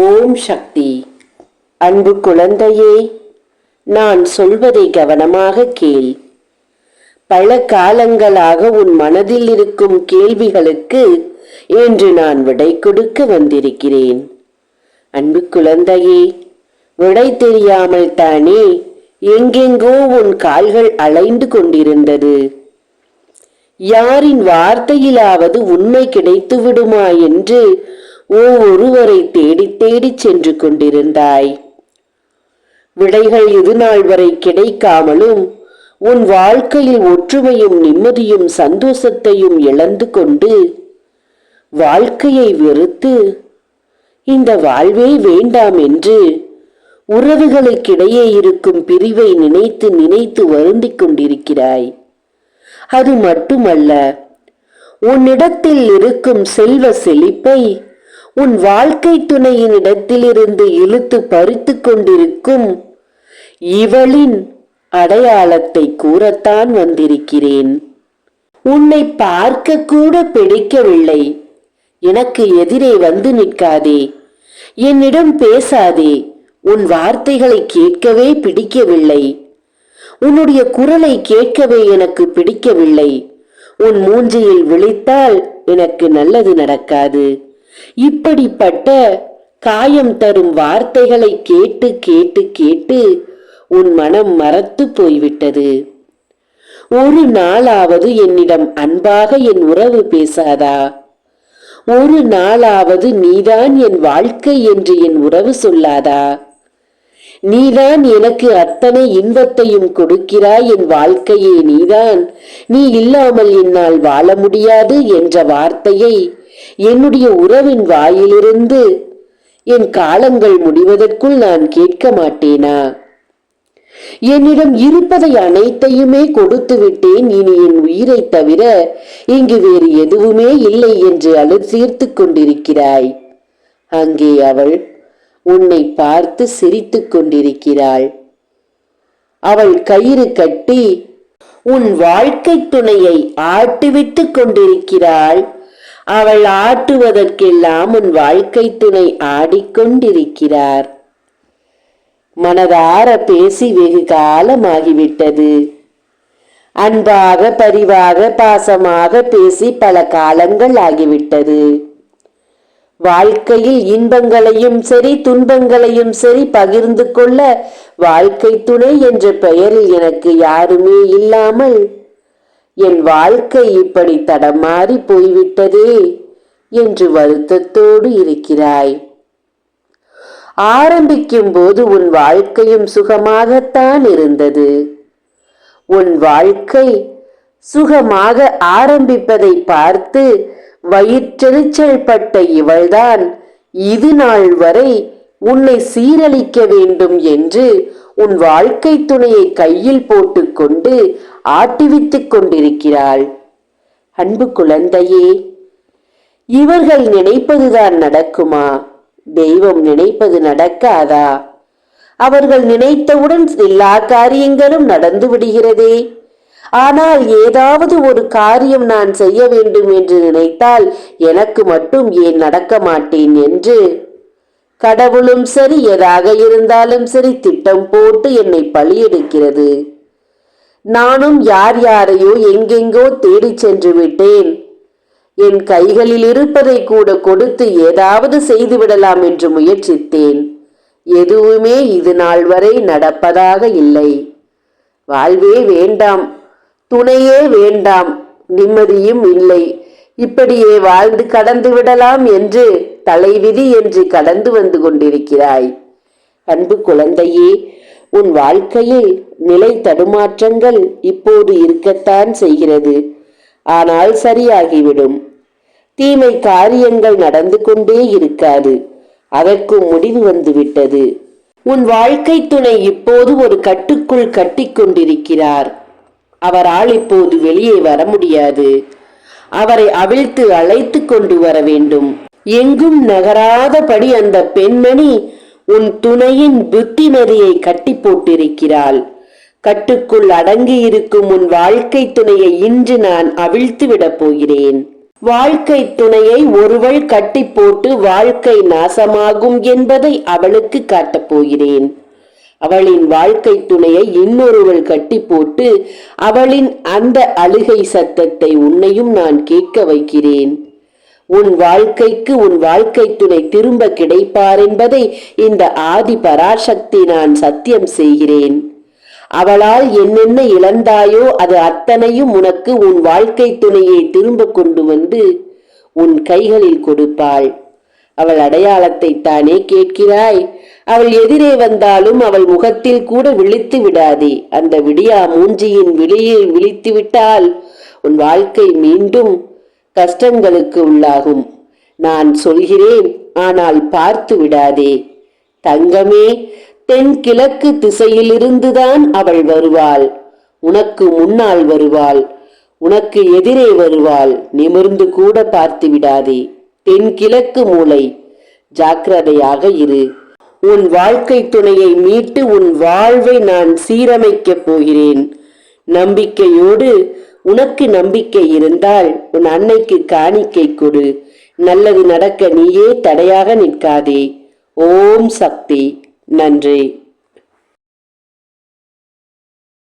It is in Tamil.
ஓம் சக்தி. அன்பு குழந்தையே நான் சொல்வதை கவனமாக கேள். பல காலங்களாக உன் மனதில் இருக்கும் கேள்விகளுக்கு இன்று நான் விடை கொடுக்க வந்திருக்கிறேன். அன்பு குழந்தையே விடை தெரியாமல் தானே எங்கெங்கோ உன் கால்கள் அலைந்து கொண்டிருந்தது. யாரின் வார்த்தையிலாவது உண்மை கிடைத்து விடுமா என்று ஒவ்வொருவரை தேடி தேடிச் சென்று கொண்டிருந்தாய். விடைகள் இதுநாள் வரை கிடைக்காமலும் உன் வாழ்க்கையில் ஒற்றுமையும் நிம்மதியும் சந்தோஷத்தையும் இழந்து கொண்டு வாழ்க்கையை வெறுத்து இந்த வாழ்வே வேண்டாம் என்று உறவுகளுக்கிடையே இருக்கும் பிரிவை நினைத்து நினைத்து வருந்திக் கொண்டிருக்கிறாய். அது மட்டுமல்ல உன்னிடத்தில் இருக்கும் செல்வ செழிப்பை உன் வாழ்க்கை துணையின் இடத்திலிருந்து இழுத்து பறித்து கொண்டிருக்கும் இவளின் அடையாளத்தை கூறத்தான் வந்திருக்கிறேன். உன்னை பார்க்க கூட பிடிக்கவில்லை. எனக்கு எதிரே வந்து நிற்காதே. என்னிடம் பேசாதே. உன் வார்த்தைகளை கேட்கவே பிடிக்கவில்லை. உன்னுடைய குரலை கேட்கவே எனக்கு பிடிக்கவில்லை. உன் மூஞ்சியில் விழித்தால் எனக்கு நல்லது நடக்காது. இப்படிப்பட்ட காயம் தரும் வார்த்தைகளை கேட்டு கேட்டு கேட்டு உன் மனம் மறத்து போய்விட்டது. ஒரு நாளாவது என்னிடம் அன்பாக என் உறவு பேசாதா? ஒரு நாளாவது நீதான் என் வாழ்க்கை என்று என் உறவு சொல்லாதா? நீதான் எனக்கு அத்தனை இன்பத்தையும் கொடுக்கிறாய் என் வாழ்க்கையே நீதான். நீ இல்லாமல் என்னால் வாழ முடியாது என்ற வார்த்தையை என்னுடைய உறவின் வாயிலிருந்து என் காலங்கள் முடிவதற்குள் நான் கேட்க மாட்டேனா? என்னிடம் இருப்பதை அனைத்தையுமே கொடுத்து விட்டேன். இனி என் உயிரை தவிர இங்கு வேறு எதுவுமே இல்லை என்று அழுத்தீர்த்து கொண்டிருக்கிறாய். அங்கே அவள் உன்னை பார்த்து சிரித்துக் கொண்டிருக்கிறாள். அவள் கயிறு கட்டி உன் வாழ்க்கை துணையை ஆட்டுவிட்டுக் கொண்டிருக்கிறாள். அவள் ஆட்டுவதற்கெல்லாம் உன் வாழ்க்கை துணை ஆடிக்கொண்டிருக்கிறார். மனதார பேசி வெகு காலமாகிவிட்டது. அன்பாக பரிவாக பாசமாக பேசி பல காலங்கள் ஆகிவிட்டது. வாழ்க்கையில் இன்பங்களையும் சரி துன்பங்களையும் சரி பகிர்ந்து கொள்ள வாழ்க்கை துணை என்ற பெயரில் எனக்கு யாருமே இல்லாமல் என் வாழ்க்கை இப்படி தடமாறி போய்விட்டதே என்று வருத்தத்தோடு இருக்கிறாய். ஆரம்பிக்கும் போது உன் வாழ்க்கையும் சுகமாகத்தான் இருந்தது. உன் வாழ்க்கை சுகமாக ஆரம்பிப்பதை பார்த்து வயிற்றெரிச்சல் பட்ட இவள்தான் இது நாள் வரை உன்னை சீரழிக்க வேண்டும் என்று உன் வாழ்க்கை துணையை கையில் போட்டுக்கொண்டு ஆட்டிவித்துக் கொண்டிருக்கிறாள். அன்பு குழந்தையே இவர்கள் நினைப்பதுதான் நடக்குமா? தெய்வம் நினைப்பது நடக்காதா? அவர்கள் நினைத்தவுடன் எல்லா காரியங்களும் நடந்து விடுகிறதே. ஆனால் ஏதாவது ஒரு காரியம் நான் செய்ய வேண்டும் என்று நினைத்தால் எனக்கு மட்டும் ஏன் நடக்க மாட்டேன் என்று? கடவுளும் சரி எதாக இருந்தாலும் சரி திட்டம் போட்டு என்னை பழியெடுக்கிறது. நானும் யார் யாரையோ எங்கெங்கோ தேடிச் சென்று விட்டேன். என் கைகளில் இருப்பதை கூட கொடுத்து ஏதாவது செய்துவிடலாம் என்று முயற்சித்தேன். எதுவுமே இது நாள் வரை நடப்பதாக இல்லை. வாழ்வே வேண்டாம். துணையே வேண்டாம். நிம்மதியும் இல்லை. இப்படியே வாழ்ந்து கடந்து விடலாம் என்று தலைவிதி என்று கடந்து வந்து கொண்டிருக்கிறாய். அன்பு குழந்தையே உன் வாழ்க்கையில் நிலை தடுமாற்றங்கள் இப்போது இருக்கத்தான் செய்கிறது. ஆனால் சரியாகிவிடும். தீமை காரியங்கள் நடந்து கொண்டே இருக்காது. அதற்கும் முடிவு வந்துவிட்டது. உன் வாழ்க்கை துணை இப்போது ஒரு கட்டுக்குள் கட்டிக்கொண்டிருக்கிறார் அவரால் இப்போது வெளியே வர முடியாது. அவரை அவிழ்த்து அழைத்து கொண்டு வர வேண்டும். எங்கும் நகராதபடி அந்த பெண்மணி உன் துணையின் புத்திமதியை கட்டி போட்டிருக்கிறாள் கட்டுக்குள் அடங்கி இருக்கும் உன் வாழ்க்கை துணையை இன்று நான் அவிழ்த்து விடப் போகிறேன். வாழ்க்கை துணையை ஒருவள் கட்டி போட்டு வாழ்க்கை நாசமாகும் என்பதை அவளுக்கு காட்டப் போகிறேன். அவளின் வாழ்க்கை துணையை இன்னொருவள் கட்டி போட்டு அவளின் அந்த அழுகை சத்தத்தை உன்னையும் நான் கேட்க வைக்கிறேன். உன் வாழ்க்கைக்கு உன் வாழ்க்கை துணை திரும்ப கிடைப்பார் என்பதை இந்த ஆதி பராசக்தி நான் சத்தியம் செய்கிறேன். அவளால் என்னென்ன இழந்தாயோ அது அத்தனையும் உனக்கு உன் வாழ்க்கை துணையை திரும்ப கொண்டு வந்து உன் கைகளில் கொடுப்பாள். அவள் அடையாளத்தை தானே கேட்கிறாய். அவள் எதிரே வந்தாலும் அவள் முகத்தில் கூட விழித்து விடாதே. அந்த விடியா மூஞ்சியின் விழியில் விழித்து விட்டால் உன் வாழ்க்கை மீண்டும் கஷ்டங்களுக்கு உள்ளாகும். நான் சொல்கிறேன் ஆனால் பார்த்து விடாதே. தங்கமே தென்கிழக்கு திசையிலிருந்துதான் அவள் வருவாள். உனக்கு முன்னால் வருவாள். உனக்கு எதிரே வருவாள். நிமிர்ந்து கூட பார்த்து விடாதே. தென்கிழக்கு மூளை ஜாக்கிரதையாக இரு. உன் வாழ்க்கை துணையை மீட்டு உன் வாழ்வை நான் சீரமைக்கப் போகிறேன். நம்பிக்கையோடு உனக்கு நம்பிக்கை இருந்தால் உன் அன்னைக்கு காணிக்கை கொடு. நல்லது நடக்க நீயே தடையாக நிற்காதே. ஓம் சக்தி. நன்றி.